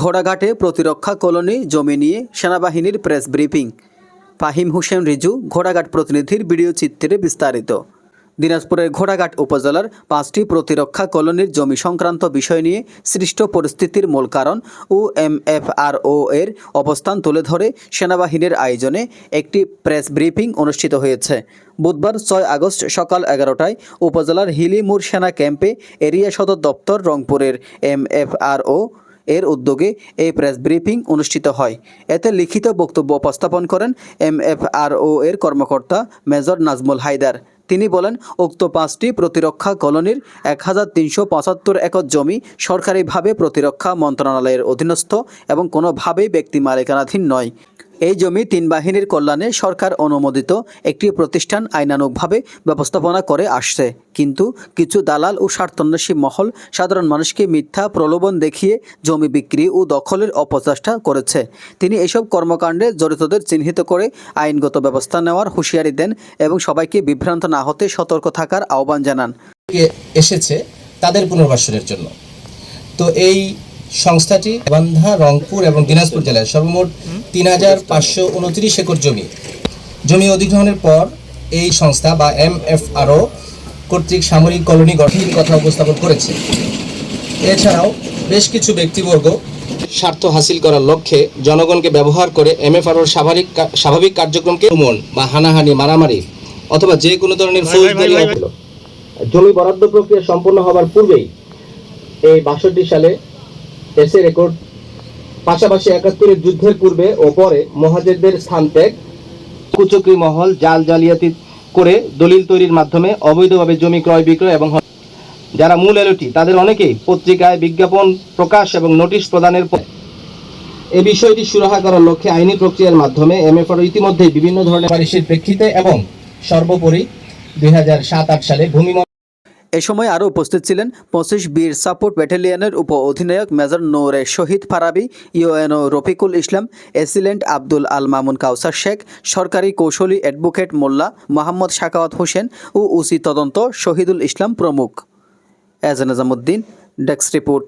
ঘোড়াঘাটে প্রতিরক্ষা কলোনি জমি নিয়ে সেনাবাহিনীর প্রেস ব্রিফিং। ফাহিম হোসেন রিজু, ঘোড়াঘাট প্রতিনিধির ভিডিও চিত্রে বিস্তারিত। দিনাজপুরের ঘোড়াঘাট উপজেলার পাঁচটি প্রতিরক্ষা কলোনির জমি সংক্রান্ত বিষয় নিয়ে সৃষ্ট পরিস্থিতির মূল কারণ ও এমএফআরও এর অবস্থান তুলে ধরে সেনাবাহিনীর আয়োজনে একটি প্রেস ব্রিফিং অনুষ্ঠিত হয়েছে। বুধবার ছয় আগস্ট সকাল এগারোটায় উপজেলার হিলিমুর সেনা ক্যাম্পে এরিয়া সদর দপ্তর রংপুরের এমএফআরও এর উদ্যোগে এই প্রেস ব্রিফিং অনুষ্ঠিত হয়। এতে লিখিত বক্তব্য উপস্থাপন করেন এম এফ আর ও এর কর্মকর্তা মেজর নাজমুল হায়দার। তিনি বলেন, উক্ত পাঁচটি প্রতিরক্ষা কলোনির এক হাজার তিনশো পঁচাত্তর একর জমি সরকারিভাবে প্রতিরক্ষা মন্ত্রণালয়ের অধীনস্থ এবং কোনোভাবেই ব্যক্তি মালিকানাধীন নয়। এই জমি তিন বাহিনীর কল্যাণে সরকার অনুমোদিত। একটি প্রতিষ্ঠান আইনানুগভাবে ব্যবস্থাপনা করে আসছে। কিন্তু কিছু দালাল ও স্বার্থন্বেষী মহল সাধারণ মানুষকে মিথ্যা প্রলোভন দেখিয়ে জমি বিক্রি ও দখলের অপচেষ্টা করেছে। তিনি এসব কর্মকাণ্ডে জড়িতদের চিহ্নিত করে আইনগত ব্যবস্থা নেওয়ার হুঁশিয়ারি দেন এবং সবাইকে বিভ্রান্ত না হতে সতর্ক থাকার আহ্বান জানান। এসেছে তাদের পুনর্বাসনের জন্য। তো এই সংস্থাটি বান্ধা রংপুর এবং দিনাজপুর জেলায় সর্বমোট তিন হাজার পাঁচশো উনত্রিশ একর জমি। জমি অধিগ্রহণের পর এই সংস্থা বা এমএফআরও কর্তৃক সামরিক কলোনি গঠনের কথা উপস্থাপন করেছে। এছাড়াও বেশ কিছু ব্যক্তিবর্গ স্বার্থ হাসিল করার লক্ষ্যে জনগণকে ব্যবহার করে এমএফআরওর স্বাভাবিক কা- স্বাভাবিক স্বাভাবিক কার্যক্রমকে উমন বা হানাহানি মারামারি অথবা যে কোনো ধরনের ফৌজদারি জমি বরাদ্দ প্রক্রিয়া সম্পন্ন হবার পূর্বেই এই বাষট্টি সালে এসে রেকর্ড পাশাপাশি একাত্তরের যুদ্ধের পূর্বে ও পরে মহাজেরদের স্থান ত্যাগ, কুচক্রি মহল, জাল জালিয়াতি করে দলিল তৈরির মাধ্যমে অবৈধভাবে জমি ক্রয় বিক্রয় এবং যারা মূল এলোটি তাদের অনেকেই পত্রিকায় বিজ্ঞাপন, প্রকাশ এবং নোটিশ প্রদানের পর এ বিষয়টি সুরাহা করার লক্ষ্যে আইনি প্রক্রিয়ার মাধ্যমে এমএফআর ইতিমধ্যেই বিভিন্ন ধরনের সুপারিশের প্রেক্ষিতে এবং সর্বোপরি দুই হাজার সাত সালে ভূমি এ সময় আরও উপস্থিত ছিলেন পঁচিশ বীর সাপোর্ট ব্যাটালিয়নের উপ অধিনায়ক মেজর নৌরে শহীদ ফারাবি, ইউএনও রফিকুল ইসলাম, এসিলেন্ট আব্দুল আল মামুন কাউসার শেখ, সরকারি কৌশলী অ্যাডভোকেট মোল্লা, মোহাম্মদ শাকাওয়াত হোসেন ও উসি তদন্ত শহীদুল ইসলাম প্রমুখ। এজ নিজামুদ্দিন ডেস্ক রিপোর্ট।